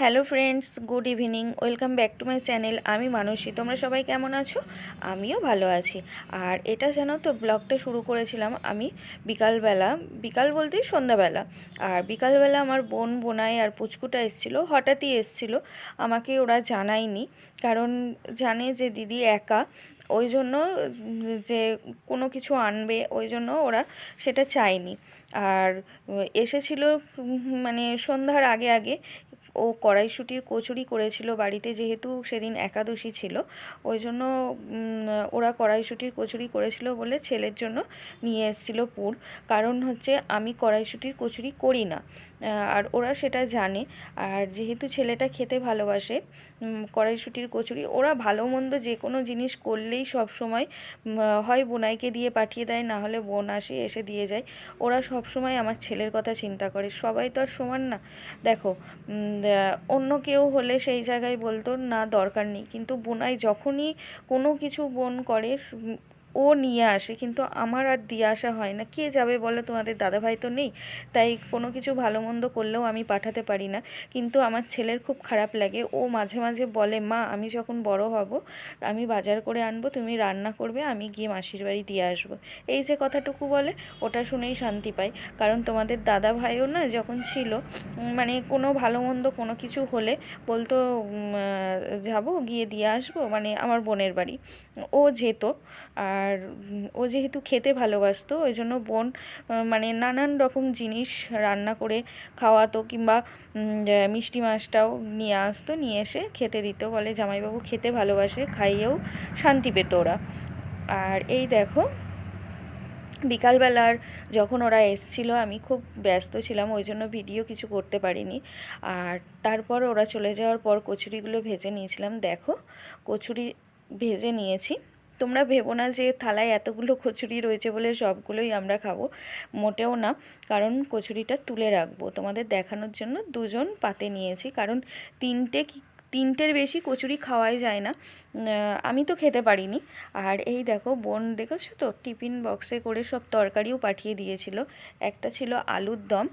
Hello friends, good evening, welcome back to my channel. আমি মানসী, তোমরা সবাই কেমন আছো? আমিও ভালো আছি। আর এটা জানো তো, ব্লগটা শুরু করেছিলাম আমি বিকালবেলা, বিকাল বলতেই সন্ধ্যাবেলা। আর বিকালবেলা আমার বোন বোনাই আর পুচকুটা এসেছিল, হঠাৎই এসেছিল। আমাকে ওরা জানায়নি, কারণ জানে যে দিদি একা, ওই জন্য যে কোনো কিছু আনবে, ওই জন্য ওরা সেটা চায়নি। আর এসেছিল মানে সন্ধ্যার আগে আগে ও কড়াইশুঁটির কচুরি করেছিল বাড়িতে, যেহেতু সেদিন একাদশী ছিল। ওই জন্য ওরা কড়াইশুঁটির কচুরি করেছিল বলে ছেলের জন্য নিয়ে এসেছিল পুর। কারণ হচ্ছে, আমি কড়াইশুঁটির কচুরি করি না। আর ওরা সেটা জানে। আর যেহেতু ছেলেটা খেতে ভালোবাসে কড়াইশুঁটির কচুরি, ওরা ভালো মন্দ যে কোনো জিনিস করলেই সব সময় হয় বোনাইকে দিয়ে পাঠিয়ে দেয়, না হলে বোন আসে, এসে দিয়ে যায়। ওরা সব সময় আমার ছেলের কথা চিন্তা করে। সবাই তো আর সমান না। দেখো অন্য কেউ হলে সেই জায়গায় বলতো, না, দরকার নেই। কিন্তু বোনাই যখনই কোনো কিছু বোন করে ও নিয়ে আসে, কিন্তু আমার আর দিয়ে আসা হয় না। কে যাবে বলো? তোমাদের দাদাভাই তো নেই। তাই কোনো কিছু ভালো মন্দ করলেও আমি পাঠাতে পারি না। কিন্তু আমার ছেলের খুব খারাপ লাগে। ও মাঝে মাঝে বলে, মা, আমি যখন বড় হব, আমি বাজার করে আনব, তুমি রান্না করবে, আমি গিয়ে মাসির বাড়ি দিয়ে আসব। এই যে কথাটুকু বলে, ওটা শুনেই শান্তি পাই কারণ তোমাদের দাদা ভাইও না, যখন ছিল মানে কোনো ভালো মন্দ কোনো কিছু হলে বলতো যাব, গিয়ে দিয়ে আসব। মানে আমার বোনের বাড়ি। ও যেত, আর উম, ও যেহেতু খেতে ভালোবাসতো ওই জন্য বোন মানে নানান রকম জিনিস রান্না করে খাওয়াতো কিংবা মিষ্টি মাছটাও নিয়ে আসতো নিয়ে এসে খেতে দিত। বলে জামাইবাবু খেতে ভালোবাসে খাইয়েও শান্তি পেত ওরা। আর এই দেখো বিকালবেলার যখন ওরা এসছিল আমি খুব ব্যস্ত ছিলাম ওই জন্য ভিডিও কিছু করতে পারিনি। আর তারপর ওরা চলে যাওয়ার পর কচুরিগুলো ভেজে নিয়েছিলাম। দেখো কচুরি ভেজে নিয়েছি। তোমরা ভেবো না যে থালায় এতগুলো কচুরি রয়েছে বলে সবগুলোই আমরা খাব। মোটেও না, কারণ কচুরিটা তুলে রাখব। তোমাদের দেখানোর জন্য দুজন পাতে নিয়েছি, কারণ তিনটে কি তিনটের বেশি কচুরি খাওয়াই যায় না। আমি তো খেতে পারিনি। আর এই দেখো, বোন দেখেছ তো? টিফিন বক্সে করে সব তরকারিও পাঠিয়ে দিয়েছিল। একটা ছিল আলুর দম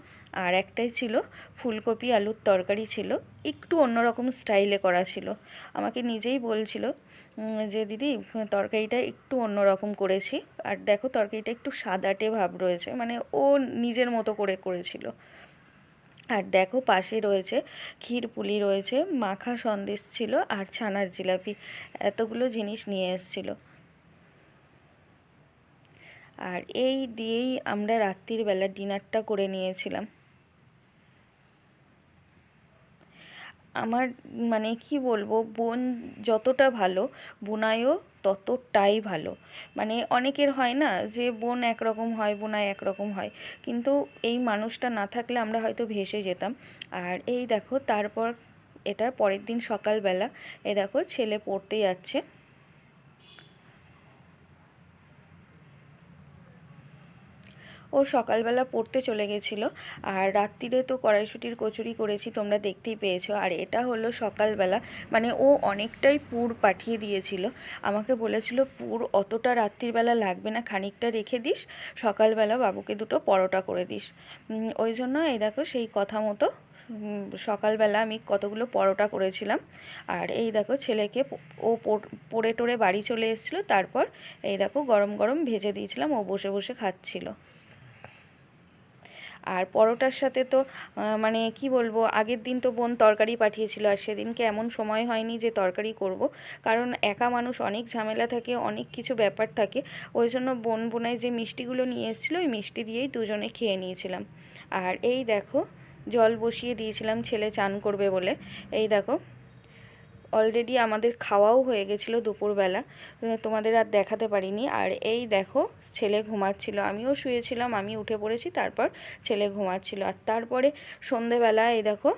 আর একটাই ছিল ফুলকপি আলুর তরকারি ছিল। একটু অন্যরকম স্টাইলে করা ছিল। আমাকে নিজেই বলছিল যে দিদি, তরকারিটা একটু অন্যরকম করেছি। আর দেখো, তরকারিটা একটু সাদাটে ভাব রয়েছে। মানে ও নিজের মতো করে করেছিল। আর দেখো পাশে রয়েছে ক্ষীর পুলি রয়েছে, মাখা সন্দেশ ছিল আর ছানার জিলাপি। এতগুলো জিনিস নিয়ে এসছিল। আর এই দিয়েই আমরা রাত্রির বেলা ডিনারটা করে নিয়েছিলাম। আমার মানে কি বলব, বোন যতটা ভালো, বোনাইও ততটাই ভালো। মানে অনেকের হয় না যে বোন একরকম হয়, বোনাই একরকম হয়। কিন্তু এই মানুষটা না থাকলে আমরা হয়তো ভেসে যেতাম। আর এই দেখো, তারপর এটা পরের দিন সকালবেলা এ দেখো ছেলে পড়তে যাচ্ছে। ও সকালবেলা পড়তে চলে গেছিল। আর রাত্রিরে তো কড়াইশুটির কচুরি করেছি, তোমরা দেখতেই পেয়েছ। আর এটা হলো সকালবেলা মানে ও অনেকটাই পুর পাঠিয়ে দিয়েছিল। আমাকে বলেছিল, পুর অতটা রাত্রিবেলা লাগবে না, খানিকটা রেখে দিস। সকালবেলা বাবুকে দুটো পরোটা করে দিস। ওই জন্য এই দেখো সেই কথা মতো সকালবেলা আমি কতগুলো পরোটা করেছিলাম। আর এই দেখো ছেলেকে ও পড়- টোড়ে বাড়ি চলে এসেছিল। তারপর এই দেখো গরম গরম ভেজে দিয়েছিলাম, ও বসে বসে খাচ্ছিল। আর পরোটার সাথে তো মানে কি বলব, আগের দিন তো বোন তরকারি পাঠিয়েছিল আর সেদিনকে এমন সময় হয়নি যে তরকারি করব। কারণ একা মানুষ অনেক ঝামেলা থাকে, অনেক কিছু ব্যাপার থাকে। ওই জন্য বোন বোনায় যে মিষ্টিগুলো নিয়ে এসেছিল, ওই মিষ্টি দিয়েই দুজনে খেয়ে নিয়েছিলাম। আর এই দেখো, জল বসিয়ে দিয়েছিলাম, ছেলে চান করবে বলে। এই দেখো অলরেডি আমাদের খাওয়াও হয়ে গেছিল দুপুরবেলা, তোমাদের আর দেখাতে পারিনি। আর এই দেখো ছেলে ঘুমাচ্ছিল, আমিও শুয়েছিলাম, আমি উঠে পড়েছি, তারপর ছেলে ঘুমাচ্ছিল। আর তারপরে সন্ধেবেলা এই দেখো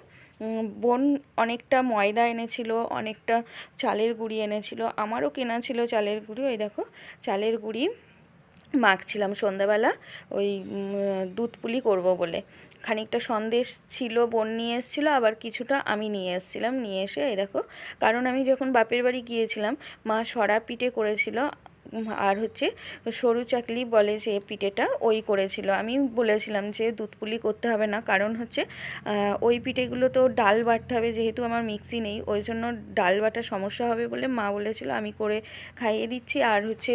বোন অনেকটা ময়দা এনেছিল, অনেকটা চালের গুঁড়ি এনেছিল, আমারও কেনা ছিল চালের গুঁড়ি, ওই দেখো, চালের গুঁড়ি মাখছিলাম সন্ধ্যাবেলা ওই দুধ পুলি করব বলে। খানিকটা সন্দেশ ছিল, বোন নিয়ে এসেছিল, আবার কিছুটা আমি নিয়ে এসেছিলাম, নিয়ে এসে, এই দেখো, কারণ আমি যখন বাপের বাড়ি গিয়েছিলাম, মা সরা পিঠে করেছিল আর হচ্ছে সরু চাকলি বলে যে পিঠেটা, ওই করেছিল। আমি বলেছিলাম যে দুধ পুলি করতে হবে না, কারণ হচ্ছে ওই পিঠেগুলো তো ডাল বাটতে হবে, যেহেতু আমার মিক্সি নেই, ওই জন্য ডাল বাটার সমস্যা হবে বলে মা বলেছিল, আমি করে খাইয়ে দিচ্ছি। আর হচ্ছে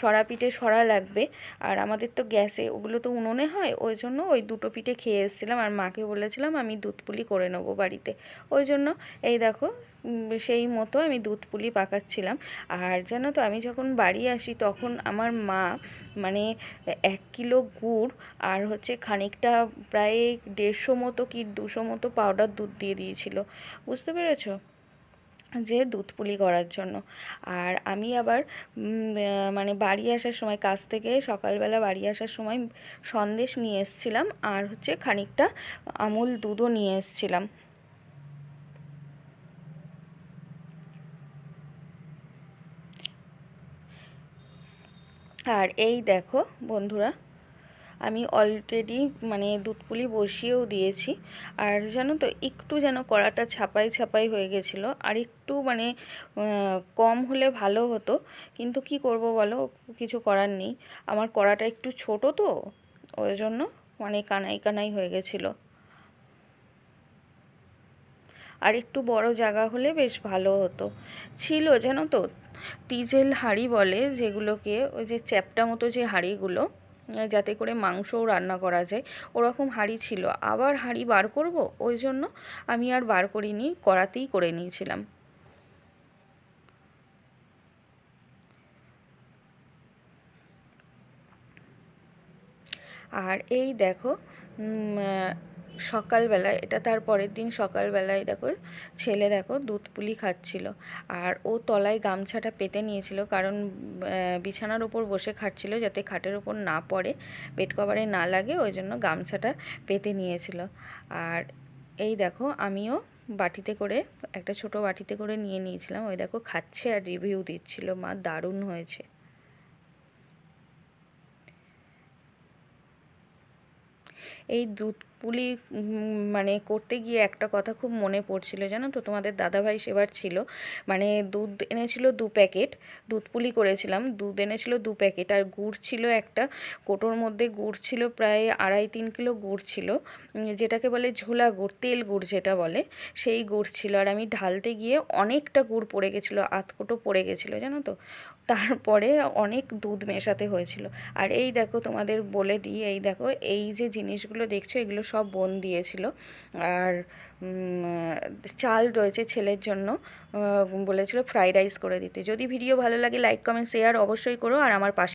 সরা পিঠে সরা লাগবে, আর আমাদের তো গ্যাসে, ওগুলো তো উনুনে হয়, ওই জন্য ওই দুটো পিঠে খেয়ে এসেছিলাম, আর মাকে বলেছিলাম আমি দুধ পুলি করে নেব বাড়িতে। ওই জন্য, এই দেখো সেই মতো আমি দুধ পুলি পাকাচ্ছিলাম। আর জানো তো, আমি যখন বাড়ি আসি তখন আমার মা মানে এক কিলো গুড় আর হচ্ছে খানিকটা প্রায় দেড়শো মতো কি দুশো মতো পাউডার দুধ দিয়ে দিয়েছিল। বুঝতে পেরেছ? যে দুধ পুলি করার জন্য। আর আমি আবার মানে বাড়ি আসার সময় কাজ থেকে সকালবেলা বাড়ি আসার সময় সন্দেশ নিয়ে এসেছিলাম আর হচ্ছে খানিকটা আমুল দুধও নিয়ে এসেছিলাম। আর এই দেখো বন্ধুরা, আমি অলরেডি মানে দুধ পুলি বসিয়েও দিয়েছি। আর জানো তো, একটু যেন কড়াটা ছাপাই ছাপাই হয়ে গেছিল। আর একটু মানে কম হলে ভালো হতো। কিন্তু কি করব বলো, কিছু করার নেই। আমার কড়াটা একটু ছোট তো, ওই জন্য মানে কানাই কানাই হয়ে গেছিল। আর একটু বড় জায়গা হলে বেশ ভালো হতো। ছিল, জানো তো টিজেল হাঁড়ি বলে, যেগুলোকে ওই যে চ্যাপটা মতো যে হাঁড়িগুলো যাতে করে মাংসও রান্না করা যায়, ওরকম হাঁড়ি ছিল। আবার হাঁড়ি বার করব? ওই জন্য আমি আর বার করিনি কড়াতেই করে নিয়েছিলাম। আর এই দেখো সকালবেলায়, এটা তার পরের দিন সকালবেলায় দেখো, ছেলে দেখো দুধ পুলি খাচ্ছিল। আর ও তলায় গামছাটা পেতে নিয়েছিল কারণ বিছানার ওপর বসে খাচ্ছিল যাতে খাটের ওপর না পড়ে, বেড কভারে না লাগে, ওই জন্য গামছাটা পেতে নিয়েছিল। আর এই দেখো, আমিও বাটিতে করে, একটা ছোট বাটিতে করে নিয়ে নিয়েছিলাম। ওই দেখো খাচ্ছে আর রিভিউ দিচ্ছিল। মা দারুণ হয়েছে। এই দুধ পুলি মানে করতে গিয়ে একটা কথা খুব মনে পড়ছিল, জানো তো? তোমাদের দাদাভাই সেবার ছিল। মানে দুধ এনেছিল দু প্যাকেট, দুধ পুলি করেছিলাম, দুধ এনেছিল দু প্যাকেট। আর গুড় ছিল একটা, কোটোর মধ্যে গুড় ছিল প্রায় আড়াই তিন কিলো গুড় ছিল যেটাকে বলে ঝোলা গুড়, তেল গুড় যেটা বলে, সেই গুড় ছিল। আর আমি ঢালতে গিয়ে অনেকটা গুড় পড়ে গেছিল, আধ কোটো পড়ে গেছিল, জানো তো? তারপরে অনেক দুধ মেশাতে হয়েছিল। আর এই দেখো তোমাদের বলে দিই, এই দেখো, এই যে জিনিসগুলো দেখছ, এগুলো সব বোন দিয়েছিল। আর চাল রয়েছে ছেলের জন্য বলেছিল ফ্রাইড রাইস করে দিতে। যদি ভিডিও ভালো লাগে, লাইক, কমেন্ট, শেয়ার অবশ্যই করো। আর আমার পাশে